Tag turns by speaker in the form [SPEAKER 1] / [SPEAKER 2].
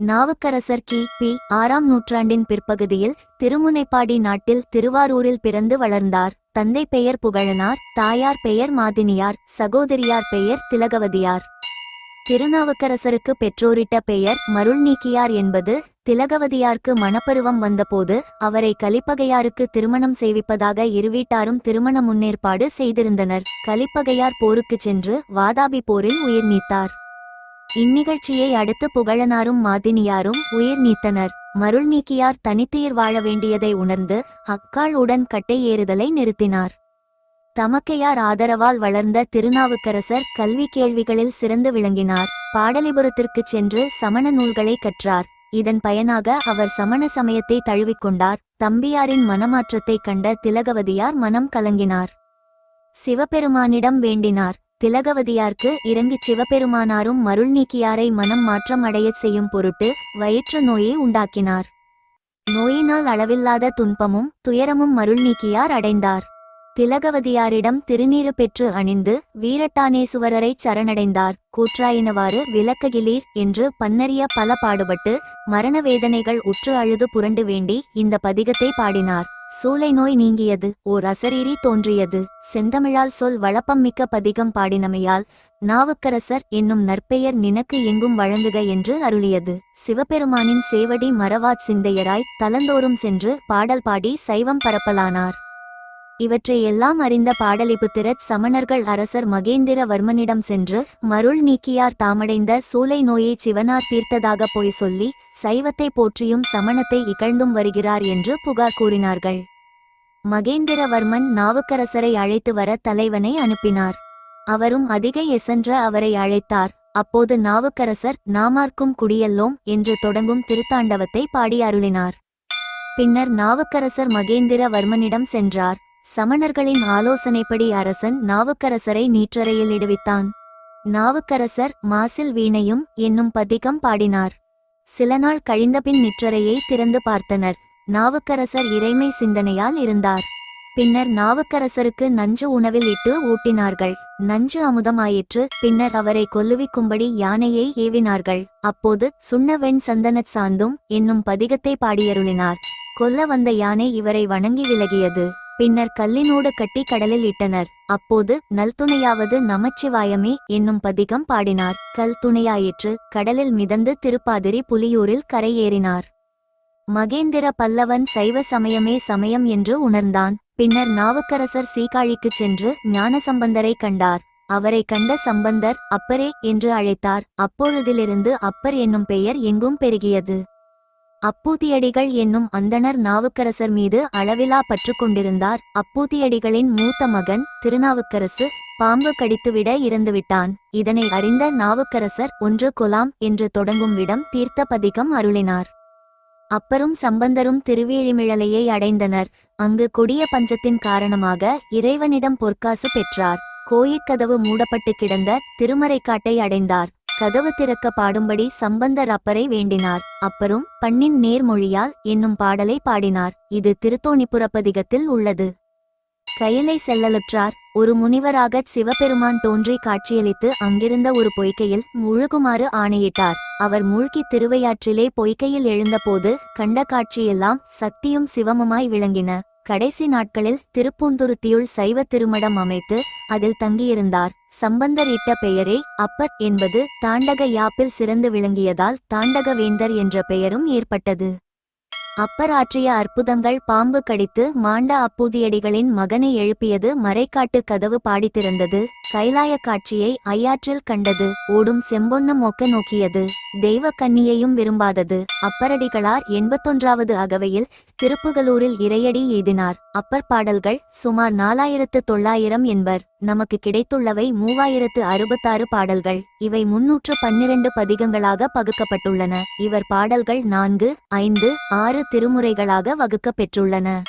[SPEAKER 1] நாவுக்கரசர் கி. B. ஆறாம் நூற்றாண்டின் பிற்பகுதியில் திருமுனைப்பாடி நாட்டில் திருவாரூரில் பிறந்து வளர்ந்தார். தந்தை பெயர் புகழனார் தாயார் பெயர் மாதினியார் சகோதரியார் பெயர் திலகவதியார். திருநாவுக்கரசருக்கு பெற்றோரிட்ட பெயர் மருள் நீக்கியார் என்பது திலகவதியார்க்கு மணப்பருவம் வந்தபோது அவரை கலிப்பகையாருக்கு திருமணம் செய்விப்பதாக இருவீட்டாரும் திருமண முன்னேற்பாடு செய்திருந்தனர். கலிப்பகையார் போருக்குச் சென்று வாதாபி போரில் உயிர் நீத்தார். இந்நிகழ்ச்சியை அடுத்து புகழனாரும் மாதினியாரும் உயிர் நீத்தனர். மருள் நீக்கியார் தனித்துயிர் வாழ வேண்டியதை உணர்ந்து அக்காள் உடன் கட்டை ஏறுதலை நிறுத்தினார். தமக்கையார் ஆதரவால் வளர்ந்த திருநாவுக்கரசர் கல்வி கேள்விகளில் சிறந்து விளங்கினார். பாடலிபுரத்திற்குச் சென்று சமண நூல்களை கற்றார். இதன் பயனாக அவர் சமண சமயத்தை தழுவிக்கொண்டார். தம்பியாரின் மனமாற்றத்தைக் கண்ட திலகவதியார் மனம் கலங்கினார். சிவபெருமானிடம் வேண்டினார். திலகவதியார்க்கு இறங்கிச் சிவபெருமானாரும் மருள் நீக்கியாரை மனம் மாற்றம் அடையச் செய்யும் பொருட்டு வயிற்று நோயை உண்டாக்கினார். நோயினால் அளவில்லாத துன்பமும் துயரமும் மருள் நீக்கியார் அடைந்தார். திலகவதியாரிடம் திருநீறு பெற்று அணிந்து வீரட்டானேசுவரரைச் சரணடைந்தார். கூற்றாயினவாறு விளக்ககிலீர் என்று பன்னறிய பல பாடுபட்டு மரண வேதனைகள் உற்று அழுது புரண்டு வேண்டி இந்த பதிகத்தை பாடினார். சூளை நோய் நீங்கியது ஓர் அசரீரி தோன்றியது. செந்தமிழால் சொல் வளப்பம் மிக்க பதிகம் பாடினமையால் நாவுக்கரசர் என்னும் நற்பெயர் நினக்கு எங்கும் வழங்குக என்று அருளியது. சிவபெருமானின் சேவடி மரவாச் சிந்தையராய் தலந்தோறும் சென்று பாடல் பாடி சைவம் பரப்பலானார். இவற்றை எல்லாம் அறிந்த பாடலிபுத்திரச் சமணர்கள் அரசர் மகேந்திரவர்மனிடம் சென்று மருள் நீக்கியார் தாமடைந்த சூளை நோயை சிவனார் தீர்த்ததாக போய் சொல்லி சைவத்தை போற்றியும் சமணத்தை இகழ்ந்தும் வருகிறார் என்று புகார் கூறினார்கள். மகேந்திரவர்மன் நாவுக்கரசரை அழைத்து வர தலைவனை அனுப்பினார். அவரும் அதிக எசன்ற அவரை அழைத்தார். அப்போது நாவுக்கரசர் நாமார்க்கும் குடியல்லோம் என்று தொடங்கும் திருத்தாண்டவத்தை பாடி அருளினார். பின்னர் நாவுக்கரசர் மகேந்திரவர்மனிடம் சென்றார். சமணர்களின் ஆலோசனைப்படி அரசன் நாவுக்கரசரை நீற்றறையில் இடுவித்தான். நாவுக்கரசர் மாசில் வீணையும் என்னும் பதிகம் பாடினார். சில நாள் கழிந்தபின் நிற்றறையை திறந்து பார்த்தனர். நாவுக்கரசர் இறைமை சிந்தனையால் இருந்தார். பின்னர் நாவுக்கரசருக்கு நஞ்சு உணவில் இட்டு ஊட்டினார்கள். நஞ்சு அமுதமாயிற்று பின்னர் அவரை கொல்லுவிக்கும்படி யானையை ஏவினார்கள். அப்போது சுண்ணவெண் சந்தனச் சாந்தும் என்னும் பதிகத்தை பாடியருளினார். கொல்ல வந்த யானை இவரை வணங்கி விலகியது. பின்னர் கல்லினோடு கட்டி கடலில் இட்டனர். அப்போது நல்துணையாவது நமச்சிவாயமே என்னும் பதிகம் பாடினார். கல் துணையாயிற்று. கடலில் மிதந்து திருப்பாதிரி புலியூரில் கரையேறினார். மகேந்திர பல்லவன் சைவ சமயமே சமயம் என்று உணர்ந்தான். பின்னர் நாவுக்கரசர் சீகாழிக்கு சென்று ஞானசம்பந்தரை கண்டார். அவரை கண்ட சம்பந்தர் அப்பரே என்று அழைத்தார். அப்பொழுதிலிருந்து அப்பர் என்னும் பெயர் எங்கும் பெருகியது. அப்பூதியடிகள் என்னும் அந்தணர் நாவுக்கரசர் மீது அளவிலா பற்று கொண்டிருந்தார். அப்பூதியடிகளின் மூத்த மகன் திருநாவுக்கரசு பாம்பு கடித்துவிட இறந்துவிட்டான். இதனை அறிந்த நாவுக்கரசர் ஒன்று கொலாம் என்று தொடங்கும் விடம் தீர்த்த பதிகம் அருளினார். அப்பரும் சம்பந்தரும் திருவேழிமிழலையை அடைந்தனர். அங்கு கொடிய பஞ்சத்தின் காரணமாக இறைவனிடம் பொற்காசு பெற்றார். கோயிற்கதவு மூடப்பட்டு கிடந்த திருமறைக்காட்டை அடைந்தார். கதவு திறக்க பாடும்படி சம்பந்தர் அப்பரை வேண்டினார். அப்பரும் பண்ணின் நேர்மொழியால் என்னும் பாடலை பாடினார். இது திருத்தோணிப்புறப்பதிகத்தில் உள்ளது. கயலை செல்லலுற்றார். ஒரு முனிவராகச் சிவபெருமான் தோன்றி காட்சியளித்து அங்கிருந்த ஒரு பொய்க்கையில் முழுகுமாறு ஆணையிட்டார். அவர் மூழ்கி திருவையாற்றிலே பொய்க்கையில் எழுந்தபோது கண்ட காட்சியெல்லாம் சக்தியும் சிவமுமாய் விளங்கின. கடைசி நாட்களில் திருப்பூந்துருத்தியுள் சைவ திருமடம் அமைத்து அதில் தங்கியிருந்தார். சம்பந்தர் இட்ட பெயரே அப்பர் என்பது தாண்டக யாப்பில் சிறந்து விளங்கியதால் தாண்டகவேந்தர் என்ற பெயரும் ஏற்பட்டது. அப்பர் ஆற்றிய அற்புதங்கள் பாம்பு கடித்து மாண்ட அப்பூதியடிகளின் மகனை எழுப்பியது மறைக்காட்டு கதவு பாடித்திருந்தது. கைலாய காட்சியை ஐயாற்றில் கண்டது ஓடும் செம்பொன்ன மொக்க நோக்கியது தெய்வ கன்னியையும் விரும்பாதது. அப்பரடிகளார் எண்பத்தொன்றாவது அகவையில் திருப்புகலூரில் இறையடி எய்தினார். அப்பர் பாடல்கள் சுமார் நாலாயிரத்து தொள்ளாயிரம் என்பர். நமக்கு கிடைத்துள்ளவை மூவாயிரத்து அறுபத்தாறு பாடல்கள். இவை முன்னூற்று பன்னிரண்டு பதிகங்களாக பகுக்கப்பட்டுள்ளன. இவர் பாடல்கள் நான்கு ஐந்து ஆறு திருமுறைகளாக வகுக்கப் பெற்றுள்ளன